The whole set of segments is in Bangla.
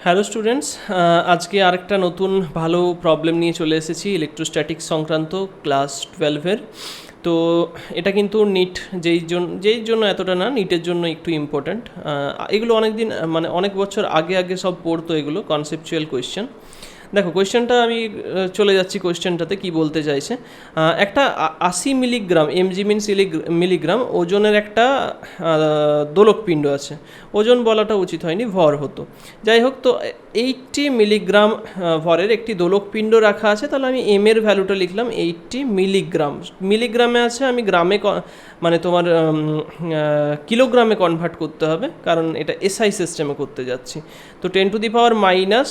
হ্যালো স্টুডেন্টস আজকে আরেকটা নতুন ভালো প্রবলেম নিয়ে চলে এসেছি ইলেকট্রোস্ট্যাটিক্স সংক্রান্ত ক্লাস টুয়েলভের তো এটা কিন্তু নিট যেই জন্য যেই জন্য এতটা না নিটের জন্য একটু ইম্পর্ট্যান্ট এগুলো অনেক দিন মানে অনেক বছর আগে আগে সব পড়তো এগুলো কনসেপচুয়াল কোয়েশ্চেন দেখো, কোয়েশ্চেনটা আমি চলে যাচ্ছি কোয়েশ্চেনটাতে, কি বলতে চাইছে। একটা আশি মিলিগ্রাম, এমজি মিনস মিলিগ্রাম, ওজনের একটা দোলকপিণ্ড আছে। ওজন বলাটা উচিত হয়নি, ভর হতো। যাই হোক, তো এইটটি মিলিগ্রাম ভরের একটি দোলকপিণ্ড রাখা আছে, তাহলে আমি এম এর ভ্যালুটা লিখলাম এইটটি মিলিগ্রাম। মিলিগ্রামে আছে, আমি গ্রামে মানে তোমার কিলোগ্রামে কনভার্ট করতে হবে, কারণ এটা এসআই সিস্টেমে করতে যাচ্ছি। তো ten to the power minus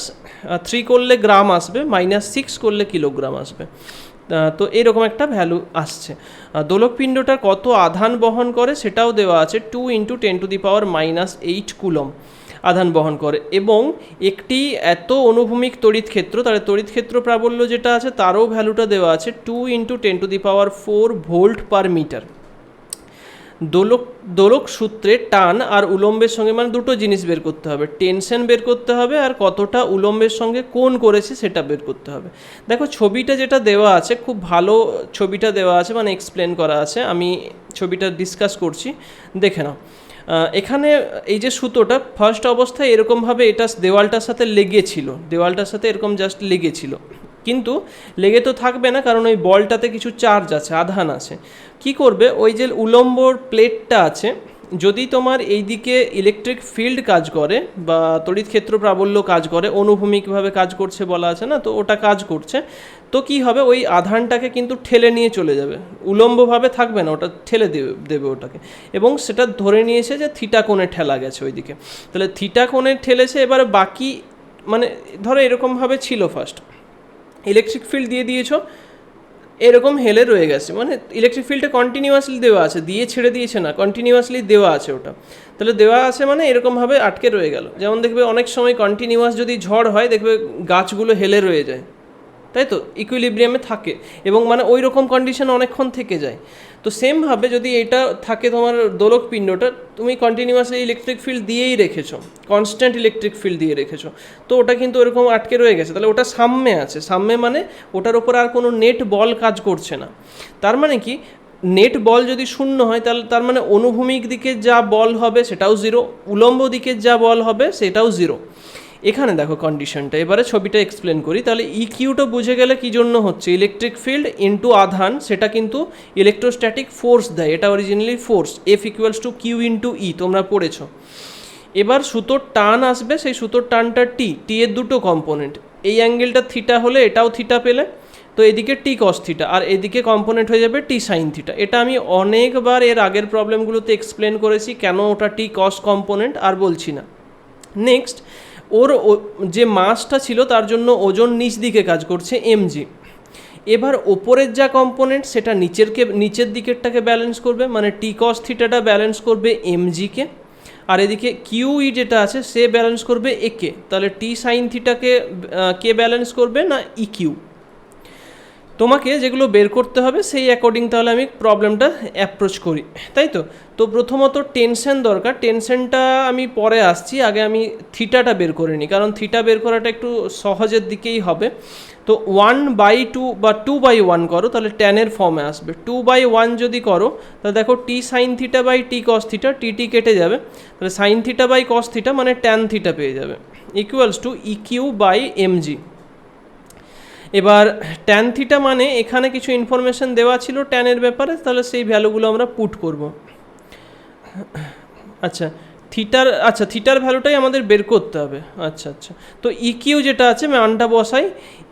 three করলে গ্রাম আসবে মাইনাস সিক্স করলে কিলোগ্রাম আসবে। তো এরকম একটা ভ্যালু আসছে। দোলকপিণ্ডটা কত আধান বহন করে সেটাও দেওয়া আছে two into ten to the power minus eight coulomb আধান বহন করে। এবং একটি এত অনুভূমিক তড়িৎ ক্ষেত্র, তাহলে তড়িৎ ক্ষেত্র প্রাবল্য যেটা আছে, তারও ভ্যালুটা দেওয়া আছে two into ten to the power four volt per metre দোলক দোলক সূত্রে টান আর উলম্বের সঙ্গে মানে দুটো জিনিস বের করতে হবে। টেনশন বের করতে হবে আর কতটা উলম্বের সঙ্গে কোন করেছে সেটা বের করতে হবে। দেখো, ছবিটা যেটা দেওয়া আছে, খুব ভালো ছবিটা দেওয়া আছে মানে এক্সপ্লেন করা আছে। আমি ছবিটা ডিসকাস করছি। দেখে নাও। এখানে এই যে সুতোটা ফার্স্ট অবস্থায় এরকমভাবে এটা দেওয়ালটার সাথে লেগেছিল। দেওয়ালটার সাথে এরকম জাস্ট লেগেছিল। কিন্তু লেগে তো থাকবে না, কারণ ওই বলটাতে কিছু চার্জ আছে, আধান আছে। কি করবে? ওই যে উলম্বর প্লেটটা আছে, যদি তোমার এইদিকে ইলেকট্রিক ফিল্ড কাজ করে বা তড়িৎ ক্ষেত্র প্রাবল্য কাজ করে, অনুভূমিকভাবে কাজ করছে বলা আছে না, তো ওটা কাজ করছে, তো কি হবে? ওই আধানটাকে কিন্তু ঠেলে নিয়ে চলে যাবে। উলম্বভাবে থাকবে না, ওটা ঠেলে দেবে দেবে ওটাকে। এবং সেটা ধরে নিয়েছে যে থিটা কোণে ঠেলা গেছে ওইদিকে। তাহলে থিটা কোণে ঠেলেছে, এবারে বাকি মানে ধরো এরকমভাবে ছিল ফার্স্ট ইলেকট্রিক ফিল্ড দিয়ে দিয়েছ এরকম হেলে রয়ে গেছে। মানে ইলেকট্রিক ফিল্ডটা কন্টিনিউয়াসলি দেওয়া আছে, দিয়ে ছেড়ে দিয়েছে না কন্টিনিউয়াসলি দেওয়া আছে ওটা। তাহলে দেওয়া আছে মানে এরকমভাবে আটকে রয়ে গেল। যেমন দেখবে অনেক সময় কন্টিনিউয়াস যদি ঝড় হয়, দেখবে গাছগুলো হেলে রয়ে যায়। তাই তো? ইকুইলিব্রিয়ামে থাকে। এবং মানে ওই রকম কন্ডিশন অনেকক্ষণ থেকে যায়। তো সেমভাবে যদি এটা থাকে তোমার দোলক পিণ্ডটা, তুমি কন্টিনিউয়াসলি ইলেকট্রিক ফিল্ড দিয়েই রেখেছো। কনস্ট্যান্ট ইলেকট্রিক ফিল্ড দিয়ে রেখেছো। তো ওটা কিন্তু ওরকম আটকে রয়ে গেছে। তাহলে ওটা সাম্যে আছে। সাম্যে মানে ওটার ওপর আর কোনো নেট বল কাজ করছে না। তার মানে কি? নেট বল যদি শূন্য হয়, তাহলে তার মানে অনুভূমিক দিকে যা বল হবে, সেটাও জিরো উলম্ব দিকে যা বল হবে, সেটাও জিরো এখানে দেখো কন্ডিশনটা এবারে ছবিটা এক্সপ্লেন করি। তাহলে ইকিউটা বুঝে গেলে কি জন্য হচ্ছে? ইলেকট্রিক ফিল্ড ইনটু আধান, সেটা কিন্তু ইলেকট্রোস্ট্যাটিক ফোর্স দেয়। এটা originally force F equals to q into E তোমরা পড়েছো। এবার সুতোর টান আসবে, সেই সুতোর টানটা টি টি এর দুটো কম্পোনেন্ট এই অ্যাঙ্গেলটা থিটা হলে এটাও থিটা পেলে। তো এদিকে টি কস থিটা আর এদিকে কম্পোনেন্ট হয়ে যাবে টি সাইন থিটা এটা আমি অনেকবার এর আগের প্রবলেমগুলোতে এক্সপ্লেন করেছি কেন ওটা টি কস কম্পোনেন্ট আর বলছি না। নেক্সট ওর যে মাসটা ছিল তার জন্য ওজন নিচ দিকে কাজ করছে এমজি এবার ওপরের যা কম্পোনেন্ট সেটা নিচেরকে নিচের দিকেরটাকে ব্যালেন্স করবে মানে টি কস থিটাটা ব্যালেন্স করবে এমজিকে আর এদিকে কিউই যেটা আছে, সে ব্যালেন্স করবে একে তাহলে টি সাইন থিটাকে কে ব্যালেন্স করবে না ইকিউ তোমাকে যেগুলো বের করতে হবে, সেই অ্যাকর্ডিং তাহলে আমি প্রবলেমটা অ্যাপ্রোচ করি, তাই তো? তো প্রথমত টেনশন দরকার। টেনশনটা আমি পরে আসছি, আগে আমি থিটাটা বের করে নিই, কারণ থিটা বের করাটা একটু সহজের দিকেই হবে। তো ওয়ান বাই টু বা টু বাই ওয়ান করো, তাহলে টেনের ফর্মে আসবে। টু বাই ওয়ান যদি করো, তাহলে দেখো T sine theta by T cos theta T T কেটে যাবে। তাহলে sine theta by cos theta মানে ট্যান থিটা পেয়ে যাবে। Equals to E Q by M G এবার ট্যান থিটা মানে এখানে কিছু ইনফরমেশন দেওয়া ছিল ট্যানের ব্যাপারে, তাহলে সেই ভ্যালুগুলো আমরা পুট করব। আচ্ছা থিটার আচ্ছা থিটার ভ্যালুটাই আমাদের বের করতে হবে। আচ্ছা আচ্ছা। তো ই কিউ যেটা আছে মানটা বসাই।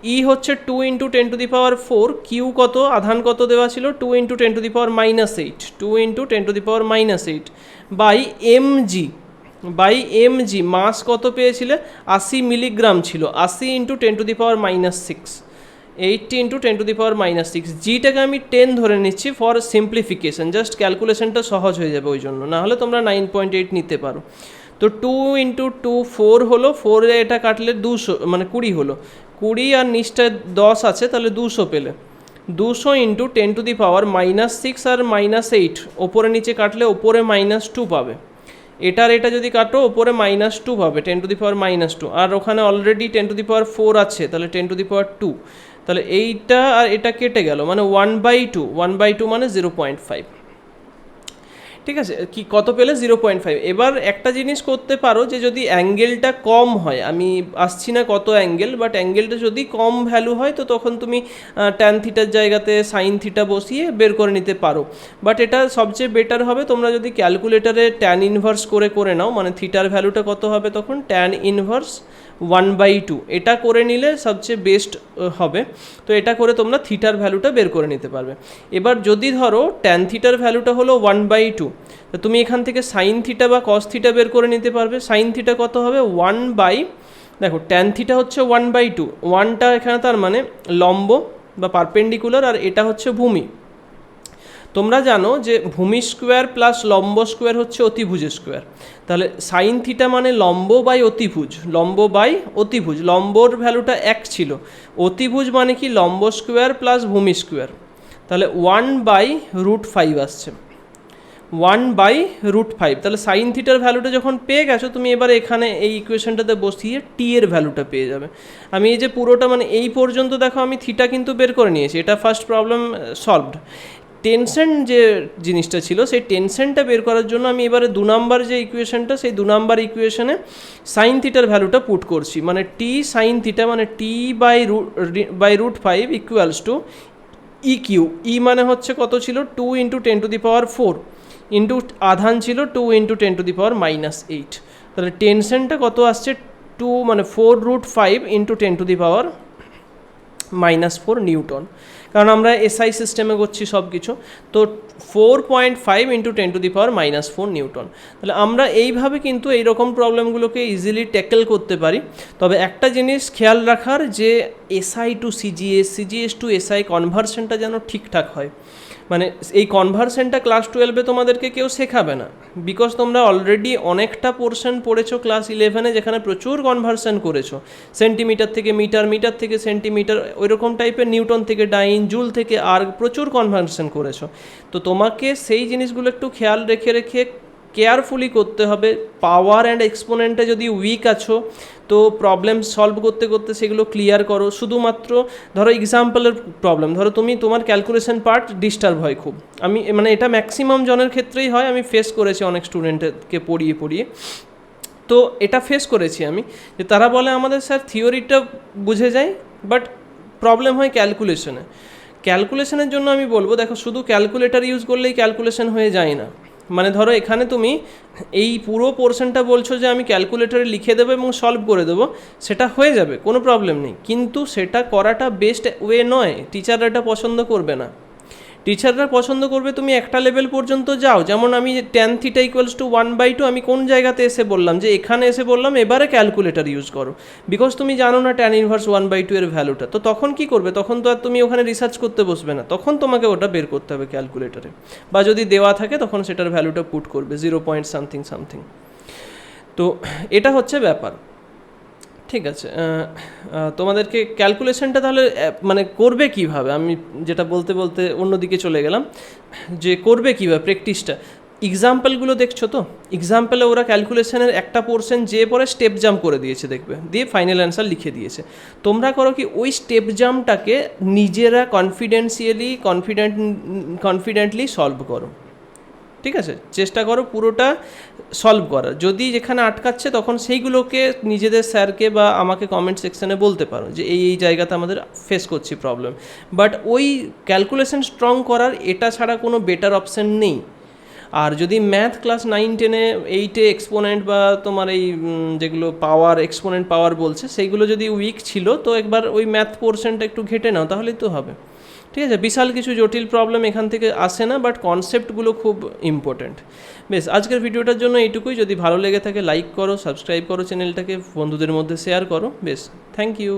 ই হচ্ছে two into ten to the power four Q কত, আধান কত দেওয়া ছিল? Two into ten to the power minus eight two into ten to the power minus eight by M G by M G mass কত পেয়েছিলে? আশি মিলিগ্রাম ছিল। আশি into ten to the power minus six eighty into ten to the power minus six জিটাকে আমি টেন ধরে নিচ্ছি ফর সিম্পলিফিকেশন জাস্ট ক্যালকুলেশনটা সহজ হয়ে যাবে ওই জন্য না হলে তোমরা নাইন পয়েন্ট এইট নিতে পারো। তো টু ইন্টু টু ফোর হলো। ফোরে এটা কাটলে দুশো মানে কুড়ি হলো। কুড়ি আর নিচটায় দশ আছে, তাহলে দুশো পেলে। দুশো into ten to the power minus six R minus eight ওপরে নিচে কাটলে ওপরে মাইনাস টু পাবে। এটার এটা যদি কাটো, ওপরে মাইনাস টু হবে ten to the power minus two আর ওখানে already ten to the power four আছে, তাহলে ten to the power two তাহলে এইটা আর এটা কেটে গেল মানে one by two one by two মানে জিরো পয়েন্ট ফাইভ ঠিক আছে? কি, কত পেলে? জিরো পয়েন্ট ফাইভ এবার একটা জিনিস করতে পারো যে, যদি অ্যাঙ্গেলটা কম হয়, আমি আসছি না কত অ্যাঙ্গেল বাট অ্যাঙ্গেলটা যদি কম ভ্যালু হয়, তো তখন তুমি ট্যান থিটার জায়গাতে সাইন থিটা বসিয়ে বের করে নিতে পারো। বাট এটা সবচেয়ে বেটার হবে, তোমরা যদি ক্যালকুলেটারে ট্যান ইনভার্স করে করে নাও মানে থিটার ভ্যালুটা কত হবে তখন? Tan inverse one by two এটা করে নিলে সবচেয়ে বেস্ট হবে। তো এটা করে তোমরা থিটার ভ্যালুটা বের করে নিতে পারবে। এবার যদি ধরো ট্যান থিটার ভ্যালুটা হলো ওয়ান বাই টু তো তুমি এখান থেকে সাইন থিটা বা কস থিটা বের করে নিতে পারবে। সাইন থিটা কত হবে? ওয়ান বাই দেখো ট্যান থিটা হচ্ছে ওয়ান বাই টু ওয়ানটা এখানে তার মানে লম্ব বা পারপেন্ডিকুলার আর এটা হচ্ছে ভূমি। তোমরা জানো যে ভূমি স্কোয়ার প্লাস লম্ব স্কোয়ার হচ্ছে অতিভুজ স্কোয়ার। তাহলে সাইন থিটা মানে লম্ব বাই অতিভুজ, লম্ব বাই অতিভুজ, লম্বর ভ্যালুটা এক ছিল। অতিভুজ মানে কি? লম্ব স্কোয়ার প্লাস ভূমি স্কোয়ার। তাহলে ওয়ান বাই রুট ফাইভ আসছে। One by root five. তাহলে সাইন থিটার ভ্যালুটা যখন পেয়ে গেছো, তুমি এবার এখানে এই ইকুয়েশনটাতে বসিয়ে টি এর ভ্যালুটা পেয়ে যাবে। আমি এই যে পুরোটা মানে এই পর্যন্ত দেখো, আমি থিটা কিন্তু বের করে নিয়েছি। এটা ফার্স্ট প্রবলেম সলভড। টেনশন যে জিনিসটা ছিল, সেই টেনশনটা বের করার জন্য আমি এবারে দু নাম্বার যে ইকুয়েশনটা সেই দু নাম্বার ইকুয়েশনে সাইন থিটার ভ্যালুটা পুট করছি। মানে টি সাইন থিটা মানে T by root by root five equals to E Q E মানে হচ্ছে কত ছিল? Two into ten to the power four into আধান ছিল two into ten to the power minus eight তাহলে টেনশনটা কত আসছে? টু মানে four root five into ten to the power minus four newton কারণ আমরা এসআই সিস্টেমে করছি সব কিছু তো four point five into ten to the power minus four newton. তাহলে আমরা এইভাবে কিন্তু এই রকম প্রবলেমগুলোকে ইজিলি ট্যাকেল করতে পারি। তবে একটা জিনিস খেয়াল রাখার যে SI to CGS CGS to SI কনভার্সনটা যেন ঠিকঠাক হয়। মানে এই কনভারসেনটা ক্লাস টুয়েলভে তোমাদেরকে কেউ শেখাবে না। বিকজ তোমরা অলরেডি অনেকটা পোর্শন পড়েছো ক্লাস ইলেভেনে যেখানে প্রচুর কনভারসেন করেছ। সেন্টিমিটার থেকে মিটার মিটার থেকে সেন্টিমিটার ওইরকম টাইপের নিউটন থেকে ডাইন জুল থেকে আর প্রচুর কনভারসেন করেছ। তো তোমাকে সেই জিনিসগুলো একটু খেয়াল রেখে রেখে কেয়ারফুলি করতে হবে। পাওয়ার অ্যান্ড এক্সপোনেন্টে যদি উইক আছো, তো প্রবলেম সলভ করতে করতে সেগুলো ক্লিয়ার করো। শুধুমাত্র ধরো এক্সাম্পলের প্রবলেম ধরো তুমি তোমার ক্যালকুলেশন পার্ট ডিস্টার্ব হয় খুব। আমি মানে এটা ম্যাক্সিমাম জনের ক্ষেত্রেই হয়। আমি ফেস করেছি অনেক স্টুডেন্টকে পড়িয়ে পড়িয়ে। তো এটা ফেস করেছি আমি। যে তারা বলে আমাদের স্যার থিওরিটা বুঝে যায় বাট প্রবলেম হয় ক্যালকুলেশনে ক্যালকুলেশনের জন্য আমি বলব, দেখো শুধু ক্যালকুলেটার ইউজ করলেই ক্যালকুলেশন হয়ে যায় না। মানে ধরো এখানে তুমি এই পুরো পোর্শনটা বলছো যে আমি ক্যালকুলেটরে লিখে দেবো এবং সলভ করে দেবো, সেটা হয়ে যাবে, কোনো প্রবলেম নেই। কিন্তু সেটা করাটা বেস্ট ওয়ে নয় টিচাররা এটা পছন্দ করবে না। টিচাররা পছন্দ করবে তুমি একটা লেভেল পর্যন্ত যাও। যেমন আমি tan theta equals to one by two আমি কোন জায়গাতে এসে বললাম যে এখানে এসে বললাম, এবারে ক্যালকুলেটার ইউজ করো। বিকজ তুমি জানো না tan inverse one by two এর ভ্যালুটা তো তখন কি করবে? তখন তো আর তুমি ওখানে রিসার্চ করতে বসবে না। তখন তোমাকে ওটা বের করতে হবে ক্যালকুলেটারে বা যদি দেওয়া থাকে, তখন সেটার ভ্যালুটা পুট করবে। জিরো পয়েন্ট সামথিং সামথিং তো এটা হচ্ছে ব্যাপার। ঠিক আছে তোমাদেরকে ক্যালকুলেশনটা তাহলে মানে করবে কীভাবে? আমি যেটা বলতে বলতে অন্যদিকে চলে গেলাম, যে করবে কীভাবে? প্র্যাকটিসটা এক্সাম্পলগুলো দেখছ তো? এক্সাম্পলে ওরা ক্যালকুলেশনের একটা পোর্শন যে পরে স্টেপ জাম্প করে দিয়েছে, দেখবে? দিয়ে ফাইনাল অ্যান্সার লিখে দিয়েছে। তোমরা করো কি, ওই স্টেপ জাম্পটাকে নিজেরা কনফিডেন্সিয়ালি কনফিডেন্ট কনফিডেন্টলি সলভ করো। ঠিক আছে? চেষ্টা করো পুরোটা সলভ করার। যদি যেখানে আটকাচ্ছে তখন সেইগুলোকে নিজেদের স্যারকে বা আমাকে কমেন্ট সেকশানে বলতে পারো যে এই এই জায়গাতে আমাদের ফেস করছি প্রবলেম বাট ওই ক্যালকুলেশন স্ট্রং করার এটা ছাড়া কোনো বেটার অপশান নেই। আর যদি ম্যাথ ক্লাস নাইন টেনে এইটে এক্সপোনেন্ট বা তোমার এই যেগুলো পাওয়ার এক্সপোনেন্ট পাওয়ার বলছে, সেইগুলো যদি উইক ছিল তো একবার ওই ম্যাথ পোর্শনটা একটু ঘেটে নাও, তাহলেই তো হবে। ঠিক আছে? বিশাল কিছু জটিল প্রবলেম এখান থেকে আসে না বাট কনসেপ্টগুলো খুব ইম্পর্টেন্ট বেশ, আজকের ভিডিওটার জন্য এইটুকুই। যদি ভালো লেগে থাকে লাইক করো সাবস্ক্রাইব করো চ্যানেলটাকে বন্ধুদের মধ্যে শেয়ার করো। বেশ থ্যাংক ইউ